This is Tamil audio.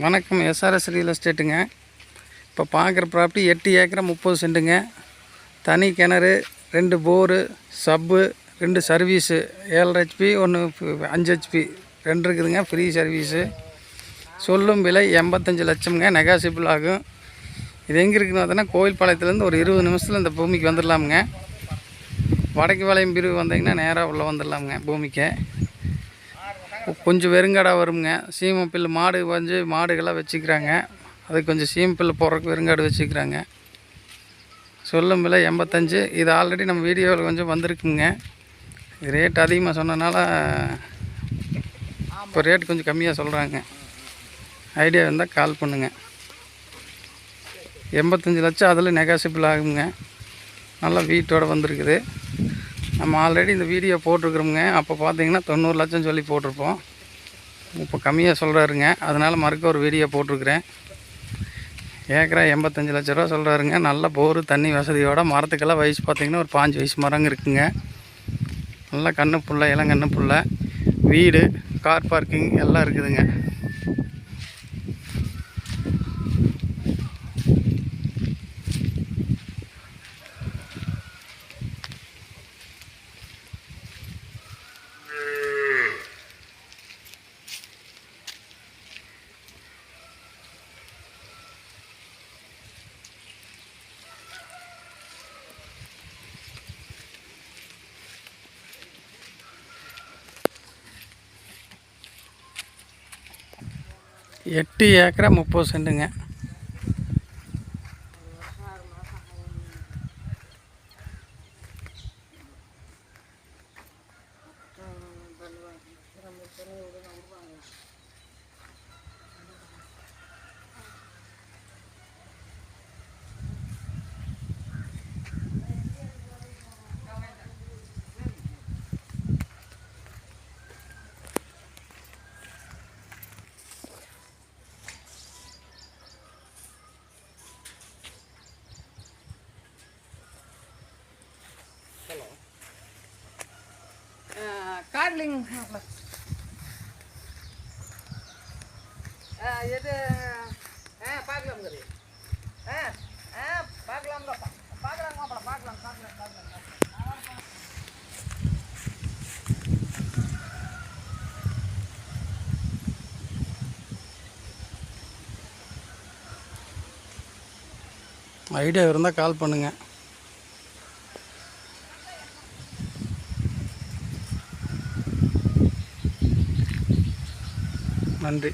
வணக்கம். எஸ்ஆர்எஸ் ரியல் எஸ்டேட்டுங்க இப்போ பார்க்குற ப்ராப்பர்ட்டி எட்டு ஏக்கரை முப்பது சென்ட்டுங்க. தனி கிணறு ரெண்டு போரு சப்பு ரெண்டு சர்வீஸு ஏழரை ஹெச்பி ஒன்று அஞ்சு ஹெச்பி ரெண்டு இருக்குதுங்க ஃப்ரீ சர்வீஸு சொல்லும் விலை எண்பத்தஞ்சு லட்சம்ங்க நெகாசிபிள் ஆகும். இது எங்கே இருக்குன்னு பார்த்தீங்கன்னா கோயில்பாளையத்துலேருந்து ஒரு இருபது நிமிஷத்தில் இந்த பூமிக்கு வந்துடலாமுங்க. வடக்கு வளையம் பிரிவு வந்தீங்கன்னா நேராக உள்ளே வந்துடலாமுங்க பூமிக்கு. கொஞ்சம் வெறுங்காடாக வருங்க சீமை பில்லு மாடு வந்து மாடுகள்லாம் வச்சுக்கிறாங்க. அது கொஞ்சம் சீமை பில்லு போடுறதுக்கு வெறுங்காடு வச்சுக்கிறாங்க. சொல்லும் விலை எண்பத்தஞ்சு. இது ஆல்ரெடி நம்ம வீடியோவில் கொஞ்சம் வந்திருக்குங்க. ரேட் அதிகமாக சொன்னனால இப்போ ரேட் கொஞ்சம் கம்மியாக சொல்கிறாங்க ஐடியா இருந்தால் கால் பண்ணுங்கள் எண்பத்தஞ்சு லட்சம் அதில் நெகாசிபிள் ஆகுங்க. நல்லா வீட்டோட வந்திருக்குது. நம்ம ஆல்ரெடி இந்த வீடியோ போட்டிருக்குறோங்க அப்போ பார்த்தீங்கன்னா தொண்ணூறு லட்சம் சொல்லி போட்டிருப்போம். இப்போ கம்மியாக சொல்கிறாருங்க அதனால் மறுக்க ஒரு வீடியோ போட்டிருக்கிறேன். ஏக்கரா எண்பத்தஞ்சு லட்ச ரூபா சொல்கிறாருங்க நல்ல போர் தண்ணி வசதியோட மரத்துக்கெல்லாம் வயசு பார்த்தீங்கன்னா ஒரு பாஞ்சு வயசு மரங்க இருக்குங்க. நல்லா கண்ணு புள்ள இளங்கண்ணு புள்ள வீடு கார் பார்க்கிங் எல்லாம் இருக்குதுங்க. எட்டு ஏக்கரை முப்பது சென்ட்டுங்க கார்லிங். எது? ஆ பார்க்கலாம் ஆ ஆ பார்க்கலாம் பார்க்கலாம் பார்க்கலாம் பார்க்கலாம் பார்க்கலாம். ஐடியா இருந்தால் கால் பண்ணுங்கள் நன்றி.